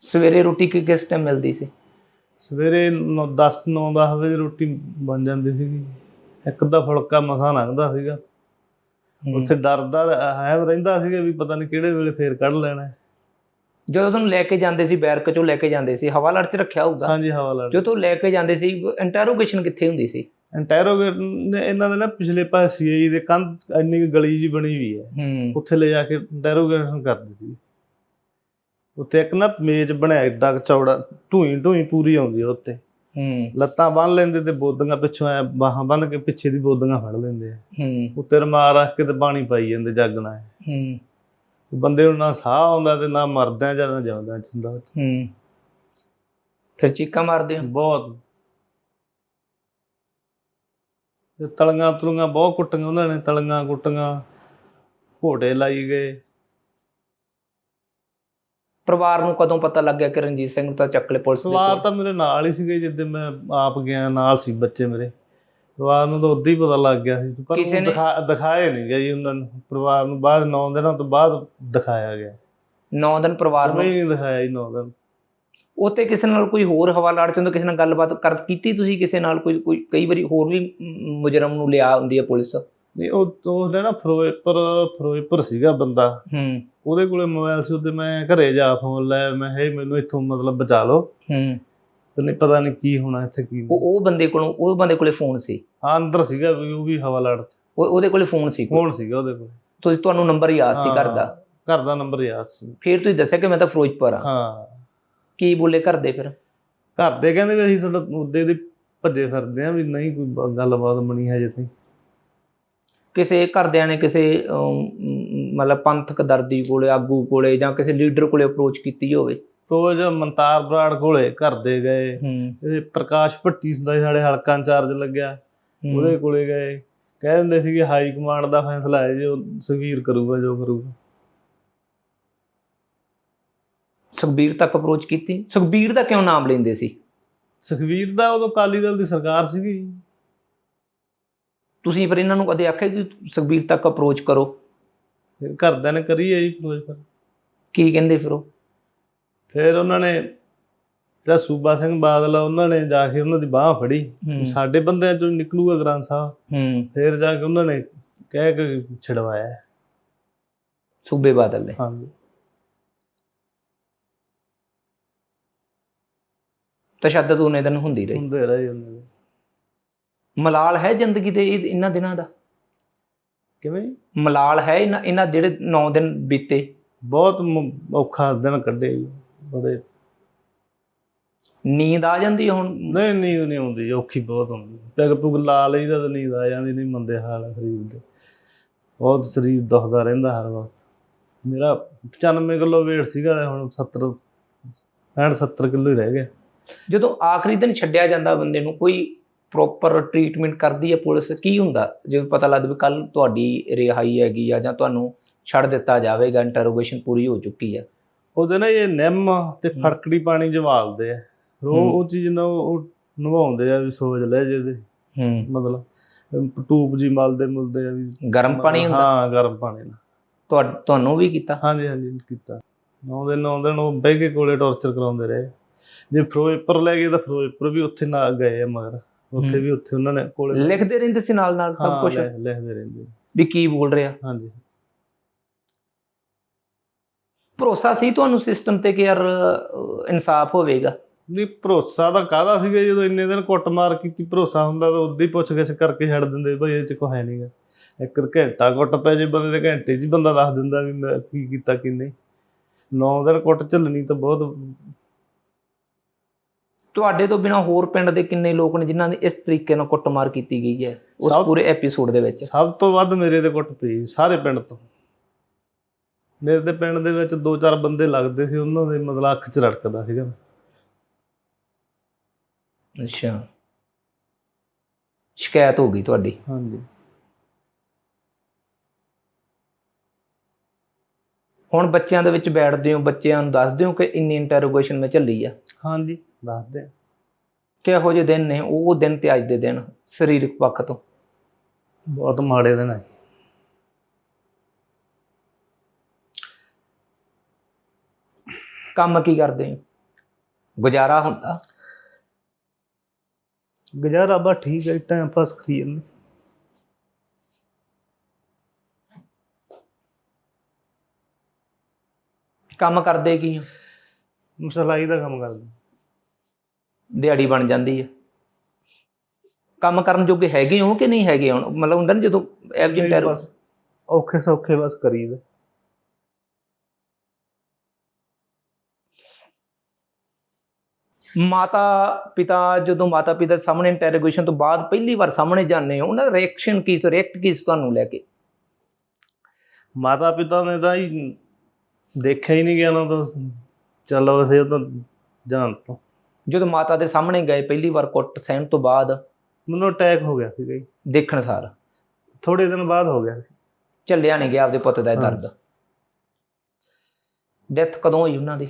ਸਵੇਰੇ ਰੋਟੀ ਕਿ ਕਿਸ ਟਾਈਮ ਮਿਲਦੀ ਸੀ? ਸਵੇਰੇ 10 9 10 ਵਜੇ ਰੋਟੀ ਬਣ ਜਾਂਦੀ ਸੀਗੀ। ਇੱਕ ਅੱਧਾ ਫੁਲਕਾ ਮਸਾਂ ਲੰਘਦਾ ਸੀਗਾ। ਉੱਥੇ ਡਰਦਾ ਹੈ ਰਹਿੰਦਾ ਸੀਗਾ ਵੀ ਪਤਾ ਨਹੀਂ ਕਿਹੜੇ ਵੇਲੇ ਫੇਰ ਕੱਢ ਲੈਣਾ। ਜਦੋਂ ਤੁਹਾਨੂੰ ਲੈ ਕੇ ਜਾਂਦੇ ਸੀ ਬੈਰਕ ਚੋਂ ਲੈ ਕੇ ਜਾਂਦੇ ਸੀ ਹਵਾਲਾਟ 'ਚ ਰੱਖਿਆ ਹੋਊਗਾ। ਹਾਂਜੀ ਹਵਾਲਾ ਜਦੋਂ ਲੈ ਕੇ ਜਾਂਦੇ ਸੀ ਇੰਟਰੋਗੇਸ਼ਨ ਕਿੱਥੇ ਹੁੰਦੀ ਸੀ? ਇੰਟੈਰੋਗੇਟ ਇਹਨਾਂ ਦੇ ਨਾ ਪਿਛਲੇ ਪਾਸੇ ਸੀਆਈ ਦੇ ਕੰਧ ਇੰਨੀ ਗਲੀ ਜੀ ਬਣੀ ਹੋਈ ਹੈ। ਉੱਥੇ ਲੈ ਜਾ ਕੇ ਇੰਟੈਰੋਗੇਸ਼ਨ ਕਰਦੇ ਸੀ ਉੱਥੇ ਇੱਕ ਨਾ ਮੇਜ਼ ਬਣਿਆ ਏਡਾ ਚੌੜਾ ਢੂਈ ਢੂਈ ਪੂਰੀ ਆਉਂਦੀ ਆ ਉੱਤੇ ਹੂੰ। ਲੱਤਾਂ ਬੰਨ ਲੈਂਦੇ ਤੇ ਬੋਦੀਆਂ ਪਿੱਛੋਂ ਐ ਬਾਹਾਂ ਬੰਨ ਕੇ ਪਿੱਛੇ ਦੀ ਬੋਦੀਆਂ ਫੜ ਲੈਂਦੇ ਆ। ਹੂੰ। ਉੱਤੇ ਰਮਾਰ ਰੱਖ ਕੇ ਤੇ ਪਾਣੀ ਪਾਈ ਜਾਂਦੇ ਜੱਗ ਨਾਲ। ਹੂੰ। ਬੰਦੇ ਨੂੰ ਨਾ ਸਾਹ ਆਉਂਦਾ ਤੇ ਨਾ ਮਰਦਾ ਜਾਂ ਨਾ ਜਿਉਂਦਾ ਚੰਦਾ ਹੂੰ। ਫਿਰ ਚੀਕਾਂ ਮਾਰਦੇ ਹੋ? ਬਹੁਤ। ਤੇ ਤਲੀਆਂ ਤੁਲੀਆਂ ਬਹੁਤ ਕੁੱਟੀਆਂ ਉਹਨਾਂ ਨੇ ਤਲੀਆਂ ਕੁੱਟੀਆਂ ਘੋੜੇ ਲਾਈ ਗਏ। ਪਰਿਵਾਰ ਨੂੰ ਕਦੋਂ ਪਤਾ ਲੱਗਿਆ ਕਿ ਰਣਜੀਤ ਸਿੰਘ ਨੂੰ ਤਾਂ ਚੱਕ ਲੈ ਪੁਲਿਸ ਦੇ ਪਰਿਵਾਰ? ਤਾਂ ਮੇਰੇ ਨਾਲ ਹੀ ਸੀਗੇ ਜਿੱਦਾਂ ਮੈਂ ਆਪ ਗਿਆ ਨਾਲ ਸੀ ਬੱਚੇ ਮੇਰੇ। ਪਰਿਵਾਰ ਨੂੰ ਤਾਂ ਉਦੋਂ ਹੀ ਪਤਾ ਲੱਗ ਗਿਆ ਸੀ ਪਰ ਕਿਸੇ ਉਹ ਨੇ- ਦਿਖਾ ਦਿਖਾਏ ਨਹੀਂ ਗਏ ਜੀ ਉਹਨਾਂ ਨੂੰ। ਪਰਿਵਾਰ ਨੂੰ ਬਾਅਦ 9 ਦਿਨਾਂ ਤੋਂ ਬਾਅਦ ਦਿਖਾਇਆ ਗਿਆ। ਨੌ ਦਿਨ ਪਰਿਵਾਰ ਸਮਝ ਨੂੰ? ਨਹੀਂ ਦਿਖਾਇਆ ਜੀ 9 ਦਿਨ। ਉੱਤੇ ਕਿਸੇ ਨਾਲ ਕੋਈ ਹੋਰ ਹਵਾਲਾਟ ਚੋਂ ਕਿਸੇ ਨਾਲ ਗੱਲਬਾਤ ਕਰ ਕੀਤੀ ਤੁਸੀਂ ਕਿਸੇ ਨਾਲ? ਕੋਈ ਕੋਈ ਕਈ ਵਾਰੀ ਹੋਰ ਵੀ ਮ, ਮੁਜਰਮ ਨੂੰ ਲਿਆ ਹੁੰਦੀ ਹੈ ਪੁਲਿਸ। ਨਹੀਂ ਉਹ ਉਹਦੇ ਨਾ ਫਿਰੋਜ਼ਪੁਰ ਫਿਰੋਜ਼ਪੁਰ ਸੀਗਾ ਬੰਦਾ। ਹੂੰ। ਉਹਦੇ ਕੋਲੇ ਮੋਬਾਈਲ ਸੀ ਉਹਦੇ ਮੈਂ ਘਰੇ ਜਾ ਫੋਨ ਲਾਇਆ ਮੈਂ ਹੈ ਮੈਨੂੰ ਇੱਥੋਂ ਮਤਲਬ ਬਚਾ ਲਓ। ਹੂੰ। ਤੇ ਨਹੀਂ ਪਤਾ ਨਹੀਂ ਕੀ ਹੋਣਾ ਇੱਥੇ ਕੀ ਨਹੀਂ। ਉਹ ਉਹ ਬੰਦੇ ਕੋਲੋਂ ਉਹ ਬੰਦੇ ਕੋਲੇ ਫੋਨ ਸੀ। ਹਾਂ ਅੰਦਰ ਸੀਗਾ ਵੀ ਉਹ ਵੀ ਹਵਾ ਲੜ ਉਹ ਉਹਦੇ ਕੋਲੇ ਫੋਨ ਸੀ। ਫੋਨ ਸੀਗਾ ਉਹਦੇ ਕੋਲ। ਤੁਸੀਂ ਤੁਹਾਨੂੰ ਨੰਬਰ ਯਾਦ ਸੀ ਘਰ ਦਾ? ਘਰ ਦਾ ਨੰਬਰ ਯਾਦ ਸੀ। ਫਿਰ ਤੁਸੀਂ ਦੱਸਿਆ ਕਿ ਮੈਂ ਤਾਂ ਫਿਰੋਜ਼ਪੁਰ ਆ। ਹਾਂ। ਕੀ ਬੋਲੇ ਘਰ ਦੇ ਫਿਰ? ਘਰ ਦੇ ਕਹਿੰਦੇ ਵੀ ਅਸੀਂ ਤੁਹਾਡਾ ਮੁੱਦੇ ਦੇ ਭੱਜੇ ਫਿਰਦੇ ਆ ਵੀ ਨਹੀਂ ਕੋਈ ਬ- ਗੱਲਬਾਤ ਬਣੀ ਹਜੇ ਤਾਈਂ। ਕਿਸੇ ਘਰਦਿਆਂ ਨੇ ਕਿਸੇ ਅਮ, ਮ, ਮਤਲਬ ਪੰਥਕ ਦਰਦੀ ਕੋਲੇ ਆਗੂ ਕੋਲੇ ਜਾਂ ਕਿਸੇ ਲੀਡਰ ਕੋਲੇ ਅਪਰੋਚ ਕੀਤੀ ਹੋਵੇ? ਰੋਜ਼ ਮਨਤਾਰ ਬਰਾੜ ਕੋਲੇ ਘਰ ਦੇ ਗਏ। ਇਹ ਪ੍ਰਕਾਸ਼ ਭੱਟੀ ਦਾ ਸੀ ਸਾਡੇ ਹਲਕਾ ਇੰਚਾਰਜ ਲੱਗਿਆ। ਉਹਦੇ ਕੋਲੇ ਗਏ। ਕਹਿ ਦਿੰਦੇ ਸੀਗੇ ਹਾਈ ਕਮਾਂਡ ਦਾ ਫੈਸਲਾ ਹੈ ਜੋ ਸੁਖਵੀਰ ਕਰੂਗਾ ਜੋ ਕਰੂਗਾ। ਸੁਖਬੀਰ ਤੱਕ ਅਪਰੋਚ ਕੀਤੀ। ਸੁਖਬੀਰ ਦਾ ਕਿਉਂ ਨਾਮ ਲੈਂਦੇ ਸੀ? ਸੁਖਵੀਰ ਦਾ ਉਦੋਂ ਅਕਾਲੀ ਦਲ ਦੀ ਸਰਕਾਰ ਸੀਗੀ। ਤੁਸੀਂ ਫਿਰ ਇਹਨਾਂ ਨੂੰ ਕਦੇ ਆਖਿਆ ਕਿ ਸੁਖਬੀਰ ਤੱਕ ਅਪਰੋਚ ਕਰੋ? ਫਿਰ ਘਰਦਿਆਂ ਨੇ ਕਰੀ ਹੈ ਜੀ ਫਿਰੋਜ਼ਪੁਰ ਕੀ ਕਹਿੰਦੇ ਫਿਰ ਉਹ? ਫਿਰ ਉਹਨਾਂ ਨੇ ਜਿਹੜਾ ਸੂਬਾ ਸਿੰਘ ਬਾਦਲ ਆ ਉਹਨਾਂ ਨੇ ਜਾ ਕੇ ਉਹਨਾਂ ਦੀ ਬਾਹ ਫੜੀ ਸਾਡੇ ਬੰਦਿਆਂ ਚੋਂ ਨਿਕਲੂਗਾ ਗ੍ਰੰਥ ਸਾਹਿਬ। ਫਿਰ ਜਾ ਕੇ ਉਹਨਾਂ ਨੇ ਕਹਿ ਕੇ ਛਡਵਾਇਆ। ਸੂਬੇ ਬਾਦਲ ਨੇ ਹਾਂਜੀ। ਤਸ਼ੱਦਦ ਉਹਨੇ ਦਿਨ ਹੁੰਦੀ ਰਹੀ। ਹੁੰਦੇ ਰਹੇ ਉਹਨਾਂ ਦੇ। ਮਲਾਲ ਹੈ ਜ਼ਿੰਦਗੀ ਦੇ ਇਹ- ਇਹਨਾਂ ਦਿਨਾਂ ਦਾ? ਕਿਵੇਂ? ਮਲਾਲ ਹੈ ਇਹਨਾਂ ਜਿਹੜੇ 9 ਦਿਨ ਬੀਤੇ। ਬਹੁਤ ਔਖਾ ਦਿਨ ਕੱਢੇ। ਜੀ ਬੜੇ ਨੀਂਦ ਆ ਜਾਂਦੀ ਹੁਣ? ਨਹੀਂ ਨੀਂਦ ਨਹੀਂ ਆਉਂਦੀ ਔਖੀ ਬਹੁਤ ਹੁੰਦੀ ਪੈਗ ਪੁਗ ਲਾ ਲਈਦਾ ਤਾਂ ਨੀਂਦ ਆ ਜਾਂਦੀ ਨਹੀਂ ਮੰਦੇ ਹਾਲ ਆ ਸਰੀਰ ਦੇ। ਬਹੁਤ ਸਰੀਰ ਦੁਖਦਾ ਰਹਿੰਦਾ ਹਰ ਵਕਤ। ਮੇਰਾ 95 ਕਿਲੋ weight ਸੀਗਾ ਹੁਣ 70 65 70 ਕਿਲੋ ਹੀ ਰਹਿ ਗਿਆ। ਜਦੋਂ ਆਖਰੀ ਦਿਨ ਛੱਡਿਆ ਜਾਂਦਾ ਬੰਦੇ ਨੂੰ ਕੋਈ ਪ੍ਰੋਪਰ ਟ੍ਰੀਟਮੈਂਟ ਕਰਦੀ ਹੈ ਪੁਲਿਸ ਕੀ ਹੁੰਦਾ? ਜਦੋਂ ਪਤਾ ਲੱਗਦਾ ਵੀ ਕੱਲ ਤੁਹਾਡੀ ਰਿਹਾਈ ਹੈਗੀ ਆ ਜਾਂ ਤੁਹਾਨੂੰ ਛੱਡ ਦਿੱਤਾ ਜਾਵੇਗਾ ਇੰਟਰੋਗੇਸ਼ਨ ਪੂਰੀ ਹੋ ਚੁੱਕੀ ਆ। ਉਹਦੇ ਨਾ ਇਹ ਨਿੰਮ ਤੇ ਫੜਕੜੀ ਪਾਣੀ ਜਵਾਲਦੇ ਆ ਉਹ। ਉਹ ਚੀਜ਼ ਨੂੰ ਉਹ ਨਿਭਾਉਂਦੇ ਆ ਵੀ ਸੋਚ ਲੈ ਜਿਹਦੇ ਹੂੰ। ਮਤਲਬ ਟੂਬ ਜੀ ਮਲਦੇ ਮੁਲਦੇ ਆ ਵੀ ਗਰਮ ਪਾਣੀ ਹੁੰਦਾ? ਹਾਂ ਗਰਮ ਪਾਣੀ ਨਾਲ। ਤੁਹਾ- ਤੁਹਾਨੂੰ ਵੀ ਕੀਤਾ? ਹਾਂਜੀ ਹਾਂਜੀ ਕੀਤਾ। ਨੌ ਦਿਨ ਨੌ ਦਿਨ ਉਹ ਬਹਿ ਕੇ ਕੋਲੇ ਟੌਰਚਰ ਕਰਾਉਂਦੇ ਰਹੇ। ਜੇ ਫਿਰੋਜ਼ਪੁਰ ਲੈ ਗਏ ਤਾਂ ਫਿਰੋਜ਼ਪੁਰ ਵੀ ਉੱਥੇ ਨਾ ਗਏ ਆ ਮਗਰ। ਉੱਥੇ। ਵੀ ਉੱਥੇ ਉਹਨਾਂ ਨੇ ਕੋਲੇ ਲਿਖਦੇ ਰਹਿੰਦੇ ਸੀ ਨਾਲ ਨਾਲ ਸਭ ਕੁਝ ਲਿਖ- ਲਿਖਦੇ ਰਹਿੰਦੇ। ਵੀ ਕੀ ਬੋਲ ਰਿਹਾ? ਹਾਂਜੀ। ਭਰੋਸਾ ਸੀ ਤੁਹਾਨੂੰ ਸਿਸਟਮ ਤੇ ਕਿ ਯਾਰ ਇਨਸਾਫ ਹੋਵੇਗਾ? ਨਹੀਂ ਭਰੋਸਾ ਤਾਂ ਕਾਹਦਾ ਸੀਗਾ? ਜਦੋਂ ਇੰਨੇ ਦਿਨ ਕੁੱਟਮਾਰ ਕੀਤੀ ਭਰੋਸਾ ਹੁੰਦਾ ਤਾਂ ਉਦੋਂ ਹੀ ਪੁੱਛ ਗਿੱਛ ਕਰਕੇ ਛੱਡ ਦਿੰਦੇ ਭਾਈ ਇਹ ਚ ਕੋ ਹੈ ਨਹੀਂਗਾ ਇੱਕ ਘੰਟਾ ਕੁੱਟ ਪੈ ਜੇ ਬੰਦੇ ਦੇ ਘੰਟੇ 'ਚ ਹੀ ਬੰਦਾ ਦੱਸ ਦਿੰਦਾ ਵੀ ਮੈਂ ਕੀ ਕੀਤਾ ਕੀ ਨਹੀਂ। ਨੌ ਦਿਨ ਕੁੱਟ ਝੱਲਣੀ ਤਾਂ ਬਹੁਤ ਤੁਹਾਡੇ ਤੋਂ ਬਿਨਾ ਹੋਰ ਪਿੰਡ ਦੇ ਕਿੰਨੇ ਲੋਕ ਨੇ ਜਿਨ੍ਹਾਂ ਦੀ ਇਸ ਤਰੀਕੇ ਨਾਲ ਕੁੱਟਮਾਰ ਕੀਤੀ ਗਈ ਹੈ ਉਸ ਪੂਰੇ ਐਪੀਸੋਡ ਦੇ ਵਿੱਚ? ਸਭ ਤੋਂ ਵੱਧ ਮੇਰੇ ਤੇ ਕੁੱਟ ਪਈ ਸਾਰੇ ਪਿੰਡ ਤੋਂ। ਮੇਰੇ ਦੇ ਪਿੰਡ ਦੇ ਵਿੱਚ ਦੋ ਚਾਰ ਬੰਦੇ ਲੱਗਦੇ ਸੀ ਉਹਨਾਂ ਦੇ ਮਤਲਬ ਅੱਖ 'ਚ ਰੜਕਦਾ ਸੀਗਾ। ਅੱਛਾ। ਸ਼ਿਕਾਇਤ ਹੋ ਗਈ ਤੁਹਾਡੀ? ਹਾਂਜੀ। ਹੁਣ ਬੱਚਿਆਂ ਦੇ ਵਿੱਚ ਬੈਠਦੇ ਹੋ ਬੱਚਿਆਂ ਨੂੰ ਦੱਸਦੇ ਹੋ ਕਿ ਇੰਨੀ ਇੰਟਰੋਗੇਸ਼ਨ ਮੈਂ ਝੱਲੀ ਆ? ਹਾਂਜੀ ਦੱਸਦੇ ਆ। ਕਿਹੋ ਜਿਹੇ ਦਿਨ ਨੇ? ਉਹ ਦਿਨ ਤੇ ਅੱਜ ਦੇ ਦਿਨ ਸਰੀਰਕ ਪੱਖ ਤੋਂ। ਬਹੁਤ ਮਾੜੇ ਦਿਨ ਹੈ ਕੰਮ ਕੀ ਕਰਦੇ ਹੋ? ਗੁਜ਼ਾਰਾ ਹੁੰਦਾ? ਗੁਜ਼ਾਰਾ ਬਾ ਠੀਕ ਹੈ ਟਾਈਮ ਪਾਸ ਕਰੀ ਜਾਂਦੇ। ਕੰਮ ਕਰਦੇ ਕੀ ਹੋ? ਮਸਲਾਈ ਦਾ ਕੰਮ ਕਰਦੇ। ਦਿਹਾੜੀ ਬਣ ਜਾਂਦੀ ਹੈ ਕੰਮ ਕਰਨ ਜੋਗੇ ਹੈਗੇ ਹੋ ਕਿ ਨਹੀਂ ਹੈਗੇ ਹੁਣ? ਮਤਲਬ ਹੁੰਦਾ ਨਾ ਜਦੋਂ ਨਹੀਂ, ਬਸ ਔਖੇ ਸੌਖੇ ਬਸ ਕਰੀਦਾ। ਮਾਤਾ ਪਿਤਾ ਜਦੋਂ ਮਾਤਾ ਪਿਤਾ ਸਾਹਮਣੇ ਇੰਟਰੋਗੇਸ਼ਨ ਤੋਂ ਬਾਅਦ ਪਹਿਲੀ ਵਾਰ ਸਾਹਮਣੇ ਜਾਂਦੇ ਹੋ ਉਹਨਾਂ ਦਾ ਰਿਐਕਸ਼ਨ ਕੀ ਸੀ ਰਿਐਕਟ ਕੀ ਸੀ ਤੁਹਾਨੂੰ ਲੈ ਕੇ? ਮਾਤਾ ਪਿਤਾ ਨੇ ਤਾਂ ਹੀ ਦੇਖਿਆ ਹੀ ਨਹੀਂ ਗਿਆ ਨਾ ਤਾਂ ਚੱਲ ਵਸੇ ਉਹ ਤਾਂ ਜਾਣ ਤੋਂ ਜਦੋਂ ਮਾਤਾ ਦੇ ਸਾਹਮਣੇ ਗਏ ਪਹਿਲੀ ਵਾਰ ਕੁੱਟ ਸਹਿਣ ਤੋਂ ਬਾਅਦ? ਮੈਨੂੰ ਅਟੈਕ ਹੋ ਗਿਆ ਸੀਗਾ ਜੀ। ਦੇਖਣ ਸਾਰ। ਥੋੜੇ ਦਿਨ ਬਾਅਦ ਹੋ ਗਿਆ ਸੀ। ਝੱਲਿਆ ਨਹੀਂ ਗਿਆ ਆਪਦੇ ਪੁੱਤ ਦਾ ਇਹ। ਦਰਦ। ਡੈਥ ਕਦੋਂ ਹੋਈ ਉਹਨਾਂ ਦੀ?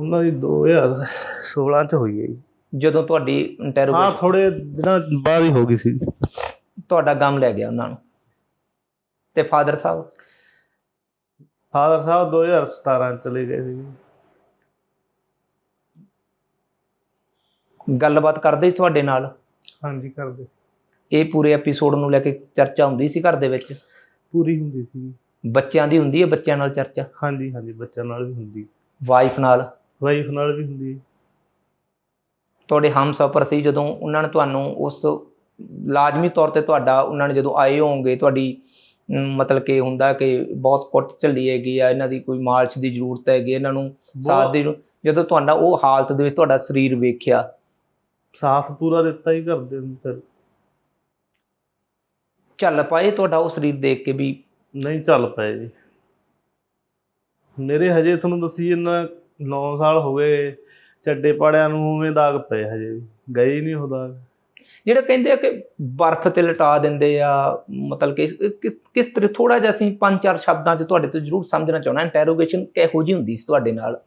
ਉਹਨਾਂ ਦੀ 2016 ਚ ਹੋਈ ਹੈ ਜੀ। ਜਦੋਂ ਤੁਹਾਡੀ ਹਾਂ ਇੰਟਰੋਗੇਸ਼ਨ ਥੋੜੇ ਦਿਨਾਂ ਬਾਅਦ ਹੀ ਹੋ ਗਈ ਸੀ। ਤੁਹਾਡਾ ਗਮ ਲੈ ਗਿਆ ਉਹਨਾਂ ਨੂੰ। ਤੇ ਫਾਦਰ ਸਾਹਿਬ? ਫਾਦਰ ਸਾਹਿਬ 2017 ਚ ਚਲੇ ਗਏ ਸੀ। ਗੱਲਬਾਤ ਕਰਦੇ ਸੀ ਤੁਹਾਡੇ ਨਾਲ? ਹਾਂਜੀ ਕਰਦੇ। ਇਹ ਪੂਰੇ ਐਪੀਸੋਡ ਨੂੰ ਲੈ ਕੇ ਚਰਚਾ ਹੁੰਦੀ ਸੀ ਘਰ ਦੇ ਵਿੱਚ? ਪੂਰੀ ਹੁੰਦੀ ਸੀ। ਬੱਚਿਆਂ ਦੀ ਹੁੰਦੀ ਹੈ ਬੱਚਿਆਂ ਨਾਲ ਚਰਚਾ? ਹਾਂਜੀ ਹਾਂਜੀ ਬੱਚਿਆਂ ਨਾਲ ਵੀ ਹੁੰਦੀ। ਵਾਈਫ ਨਾਲ? ਵਾਈਫ ਨਾਲ ਵੀ ਹੁੰਦੀ ਤੁਹਾਡੇ ਹਮਸਫਰ ਸੀ ਜਦੋਂ ਉਹਨਾਂ ਨੇ ਤੁਹਾਨੂੰ ਉਸ ਲਾਜ਼ਮੀ ਤੌਰ ਤੇ ਤੁਹਾਡਾ ਉਹਨਾਂ ਨੇ ਜਦੋਂ ਆਏ ਹੋਵੋਗੇ ਤੁਹਾਡੀ ਮਤਲਬ ਕਿ ਹੁੰਦਾ ਕਿ ਬਹੁਤ ਕੁੱਟ ਝੱਲੀ ਹੈਗੀ ਆ ਇਹਨਾਂ ਦੀ ਕੋਈ ਮਾਲਸ਼ ਦੀ ਜ਼ਰੂਰਤ ਹੈਗੀ ਇਹਨਾਂ ਨੂੰ ਸਾਥ ਦੀ ਜਦੋਂ ਤੁਹਾਡਾ ਉਹ ਹਾਲਤ ਦੇ ਵਿੱਚ ਤੁਹਾਡਾ ਸਰੀਰ ਵੇਖਿਆ। ਸਾਥ ਪੂਰਾ ਦਿੱਤਾ ਹੀ ਕਰਦੇ ਹੁੰਦੇ ਫਿਰ। ਚੱਲ ਪਾਏ ਤੁਹਾਡਾ ਉਹ ਸਰੀਰ ਦੇਖ ਕੇ ਵੀ? ਨਹੀਂ ਚੱਲ ਪਏ ਜੀ। ਮੇਰੇ ਹਜੇ ਤੁਹਾਨੂੰ ਦੱਸੀ ਜੰਨਾ 9 ਸਾਲ ਹੋ ਗਏ ਚੱਡੇ ਪਾੜਿਆਂ ਨੂੰ ਉਵੇਂ ਦਾਗ ਪਏ ਹਜੇ ਵੀ ਗਏ ਹੀ ਨਹੀਂ ਉਹ ਦਾਗ। ਜਿਹੜਾ ਕਹਿੰਦੇ ਆ ਕਿ ਬਰਫ਼ ਤੇ ਲਟਾ ਦਿੰਦੇ ਆ ਮਤਲਬ ਕਿ ਕਿਸ ਤਰ੍ਹਾਂ ਥੋੜਾ ਜਿਹਾ ਅਸੀਂ ਪੰਜ ਚਾਰ ਸ਼ਬਦਾਂ 'ਚ ਤੁਹਾਡੇ ਤੋਂ ਜ਼ਰੂਰ ਸਮਝਣਾ ਚਾਹੁੰਦਾ ਇੰਟਰੋਗੇਸ਼ਨ ਕਿਹੋ ਜਿਹੀ ਹੁੰਦੀ ਸੀ ਤੁਹਾਡੇ ਨਾਲ?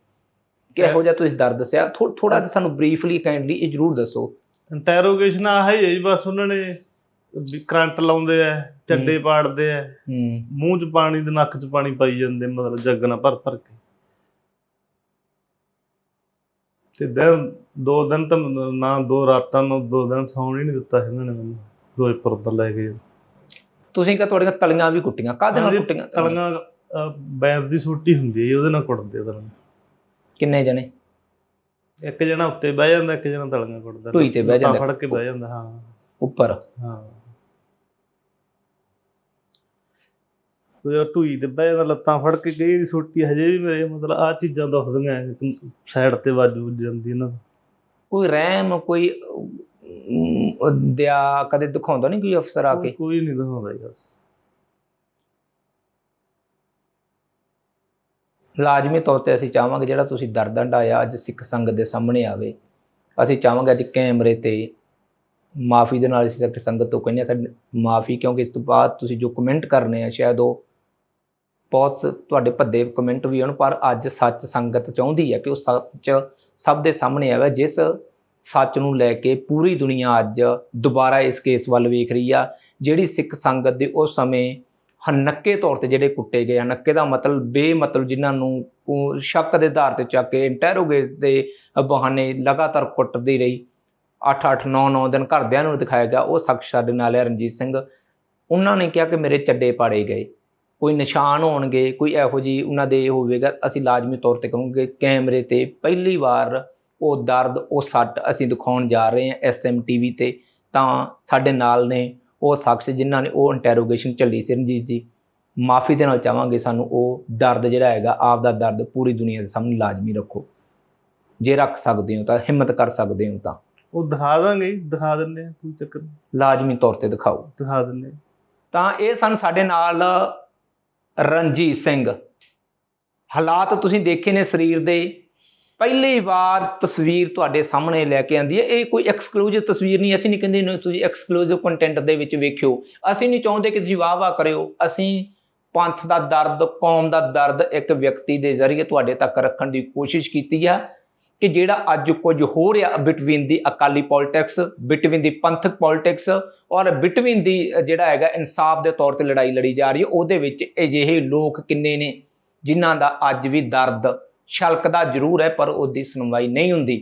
ਕਿਹੋ ਜਿਹਾ ਤੁਸੀਂ ਦਰਦ ਦੱਸਿਆ? ਥੋੜਾ ਜਿਹਾ ਸਾਨੂੰ ਬਰੀਫਲੀ ਕਾਈਂਡਲੀ ਇਹ ਜ਼ਰੂਰ ਦੱਸੋ। ਇੰਟਰੋਗੇਸ਼ਨ ਆਹ ਹੀ ਹੈ ਜੀ ਬਸ ਉਹਨਾਂ ਨੇ ਵੀ ਕਰੰਟ ਲਾਉਂਦੇ ਆ ਚੱਡੇ ਪਾੜਦੇ ਆ ਹੂੰ। ਮੂੰਹ 'ਚ ਪਾਣੀ ਤੇ ਨੱਕ 'ਚ ਪਾਣੀ ਪਾਈ ਜਾਂਦੇ ਮਤਲਬ ਜੱਗ ਨਾਲ ਭਰ ਭਰ ਕੇ। ਤੇ ਦਿਨ ਦੋ ਦਿਨ ਤਾਂ ਨਾ ਦੋ ਰਾਤਾਂ ਨੂੰ ਦੋ ਦਿਨ ਸੌਣ ਹੀ ਨਹੀਂ ਦਿੱਤਾ ਇਹਨਾਂ ਨੇ ਮੈਨੂੰ ਰੋਜ਼ ਪਰਦਾ ਲੈ ਕੇ। ਤੁਸੀਂ ਕਹ ਤੁਹਾਡੀਆਂ ਤਲੀਆਂ ਵੀ ਕੁੱਟੀਆਂ ਕਾਹਦੇ ਨਾਲ ਹਾਂਜੀ, ਕੁੱਟੀਆਂ? ਤਲੀਆਂ ਅਹ, ਬੈਂਸ ਦੀ ਸੂਟੀ ਹੁੰਦੀ ਹੈ ਜੀ, ਉਹਦੇ ਨਾਲ ਕੁੱਟਦੇ ਉਹਦੇ ਨਾਲ ਕਿੰਨੇ ਜਣੇ? ਇੱਕ ਜਣਾ ਉੱਤੇ ਬਹਿ ਜਾਂਦਾ ਇੱਕ ਜਣਾ ਤਲੀਆਂ ਕੁੱਟਦਾ। ਢੂਈ ਤੇ ਬਹਿ ਲੱਤਾਂ ਜਾਂਦਾ। ਫੜ ਕੇ ਬਹਿ ਜਾਂਦਾ ਹਾਂ। ਉੱਪਰ? ਹਾਂ। ਤੇ ਢੂਈ ਤੇ ਬਹਿ ਜਾਂਦਾ ਲੱਤਾਂ ਫੜ ਕੇ ਗਈ ਦੀ ਸੂਟੀ ਹਜੇ ਵੀ ਮੇਰੇ ਮਤਲਬ ਆ ਚੀਜ਼ਾਂ ਦੁਖਦੀਆਂ ਸਾਈਡ ਤੇ ਵੱਜ ਜਾਂਦੀ ਇਹਨਾਂ ਕੋਈ ਰਹਿਮ ਕੋਈ ਅਮ, ਦਿਆ ਕਦੇ ਦਿਖਾਉਂਦਾ ਨਹੀਂ ਕੋਈ ਅਫਸਰ ਆ ਕੇ? ਕੋਈ ਨਹੀਂ ਦਿਖਾਉਂਦਾ ਯਾਰ ਲਾਜ਼ਮੀ ਤੌਰ ਤੇ ਅਸੀਂ ਚਾਹਾਂਗੇ ਜਿਹੜਾ ਤੁਸੀਂ ਦਰਦ ਹੰਡਾਇਆ ਅੱਜ ਸਿੱਖ ਸੰਗਤ ਦੇ ਸਾਹਮਣੇ ਆਵੇ। ਅਸੀਂ ਚਾਹਾਂਗੇ ਅੱਜ ਕੈਮਰੇ ਤੇ ਮਾਫੀ ਦੇ ਨਾਲ ਅਸੀਂ ਸਿੱਖ ਸੰਗਤ ਤੋਂ ਕਹਿੰਦੇ ਹਾਂ ਸਾਡੀ ਮਾਫੀ ਕਿਉਂਕਿ ਇਸ ਤੋਂ ਬਾਅਦ ਤੁਸੀਂ ਜੋ ਕਮੈਂਟ ਕਰਨੇ ਆ ਸ਼ਾਇਦ ਉਹ ਬਹੁਤ ਤੁਹਾਡੇ ਭੱਦੇ ਕਮੈਂਟ ਵੀ ਆਉਣ ਪਰ ਅੱਜ ਸੱਚ ਸੰਗਤ ਚਾਹੁੰਦੀ ਹੈ ਕਿ ਉਹ ਸੱਚ ਸਭ ਦੇ ਸਾਹਮਣੇ ਆਵੇ, ਜਿਸ ਸੱਚ ਨੂੰ ਲੈ ਕੇ ਪੂਰੀ ਦੁਨੀਆ ਅੱਜ ਦੁਬਾਰਾ ਇਸ ਕੇਸ ਵੱਲ ਵੇਖ ਰਹੀ ਆ, ਜਿਹੜੀ ਸਿੱਖ ਸੰਗਤ ਦੇ ਉਸ ਸਮੇਂ ਹਨੱਕੇ ਤੌਰ ਤੇ ਜਿਹੜੇ ਕੁੱਟੇ ਗਏ, ਹਨੱਕੇ ਦਾ ਮਤਲਬ ਬੇਮਤਲਬ ਜਿਨ੍ਹਾਂ ਨੂੰ ਸ਼ੱਕ ਦੇ ਆਧਾਰ ਤੇ ਚੱਕ ਕੇ ਇੰਟਰੋਗੇਟ ਦੇ ਬਹਾਨੇ ਲਗਾਤਾਰ ਕੁੱਟਦੀ ਰਹੀ। 8 8 9 9 ਦਿਨ ਘਰਦਿਆਂ ਨੂੰ ਦਿਖਾਇਆ ਗਿਆ, ਉਹ ਸ਼ਖਸ ਸਾਡੇ ਨਾਲ ਹੈ ਰਣਜੀਤ ਸਿੰਘ। ਉਹਨਾਂ ਨੇ ਕਿਹਾ ਕਿ ਮੇਰੇ ਚੱਡੇ ਪਾੜੇ ਗਏ। ਕੋਈ ਨਿਸ਼ਾਨ ਹੋਣਗੇ ਕੋਈ ਇਹੋ ਜੀ ਉਹਨਾਂ ਦੇ ਹੋਵੇਗਾ ਅਸੀਂ ਲਾਜ਼ਮੀ ਤੌਰ ਤੇ ਕਹਾਂਗੇ ਕੈਮਰੇ ਤੇ ਪਹਿਲੀ ਵਾਰ ਉਹ ਦਰਦ ਉਹ ਸੱਟ ਅਸੀਂ ਦਿਖਾਉਣ ਜਾ ਰਹੇ ਹਾਂ ਐਸਐਮ ਟੀਵੀ ਤੇ ਤਾਂ ਸਾਡੇ ਨਾਲ ਨੇ ਉਹ ਸ਼ਖਸ ਜਿਨ੍ਹਾਂ ਨੇ ਉਹ ਇੰਟਰੋਗੇਸ਼ਨ ਚੱਲੀ ਸੀ ਰਣਜੀਤ ਜੀ। ਮਾਫੀ ਦੇ ਨਾਲ ਚਾਹਾਂਗੇ ਸਾਨੂੰ ਉਹ ਦਰਦ ਜਿਹੜਾ ਹੈਗਾ ਆਪ ਦਾ ਦਰਦ ਪੂਰੀ ਦੁਨੀਆ ਦੇ ਸਾਹਮਣੇ ਲਾਜ਼ਮੀ ਰੱਖੋ। ਜੇ ਰੱਖ ਸਕਦੇ ਹੋ ਤਾਂ ਹਿੰਮਤ ਕਰ ਸਕਦੇ ਹੋ ਤਾਂ। ਉਹ ਦਿਖਾ ਦਾਂਗੇ ਦਿਖਾ ਦਿੰਦੇ ਕੋਈ ਚੱਕਰ ਲਾਜ਼ਮੀ ਤੌਰ ਤੇ ਦਿਖਾਓ। ਦਿਖਾ ਦਿੰਦੇ। ਤਾਂ ਇਹ ਸਨ ਸਾਡੇ ਨਾਲ ਰਣਜੀਤ ਸਿੰਘ। ਹਾਲਾਤ ਤੁਸੀਂ ਦੇਖੇ ਨੇ ਸਰੀਰ ਦੇ। ਪਹਿਲੀ ਵਾਰ ਤਸਵੀਰ ਤੁਹਾਡੇ ਸਾਹਮਣੇ ਲੈ ਕੇ ਆਂਦੀ ਹੈ। ਇਹ ਕੋਈ ਐਕਸਕਲੂਸਿਵ ਤਸਵੀਰ ਨਹੀਂ, ਅਸੀਂ ਨਹੀਂ ਕਹਿੰਦੇ ਇਹਨੂੰ ਤੁਸੀਂ ਐਕਸਕਲੂਸਿਵ ਕੰਟੈਂਟ ਦੇ ਵਿੱਚ ਵੇਖਿਓ। ਅਸੀਂ ਨਹੀਂ ਚਾਹੁੰਦੇ ਕਿ ਤੁਸੀਂ ਵਾਹ ਵਾਹ ਕਰਿਓ। ਅਸੀਂ ਪੰਥ ਦਾ ਦਰਦ, ਕੌਮ ਦਾ ਦਰਦ ਇੱਕ ਵਿਅਕਤੀ ਦੇ ਜ਼ਰੀਏ ਤੁਹਾਡੇ ਤੱਕ ਰੱਖਣ ਦੀ ਕੋਸ਼ਿਸ਼ ਕੀਤੀ ਆ। ਕਿ ਜਿਹੜਾ ਅੱਜ ਕੁਝ ਹੋ ਰਿਹਾ between the Akali politics between the Panthic politics ਔਰ ਬਿਟਵੀਨ ਦੀ ਜਿਹੜਾ ਹੈਗਾ ਇਨਸਾਫ ਦੇ ਤੌਰ ਤੇ ਲੜਾਈ ਲੜੀ ਜਾ ਰਹੀ ਹੈ, ਉਹਦੇ ਵਿੱਚ ਅਜਿਹੇ ਲੋਕ ਕਿੰਨੇ ਨੇ ਜਿਨ੍ਹਾਂ ਦਾ ਅੱਜ ਵੀ ਦਰਦ ਛਲਕਦਾ ਜ਼ਰੂਰ ਹੈ, ਪਰ ਉਹਦੀ ਸੁਣਵਾਈ ਨਹੀਂ ਹੁੰਦੀ।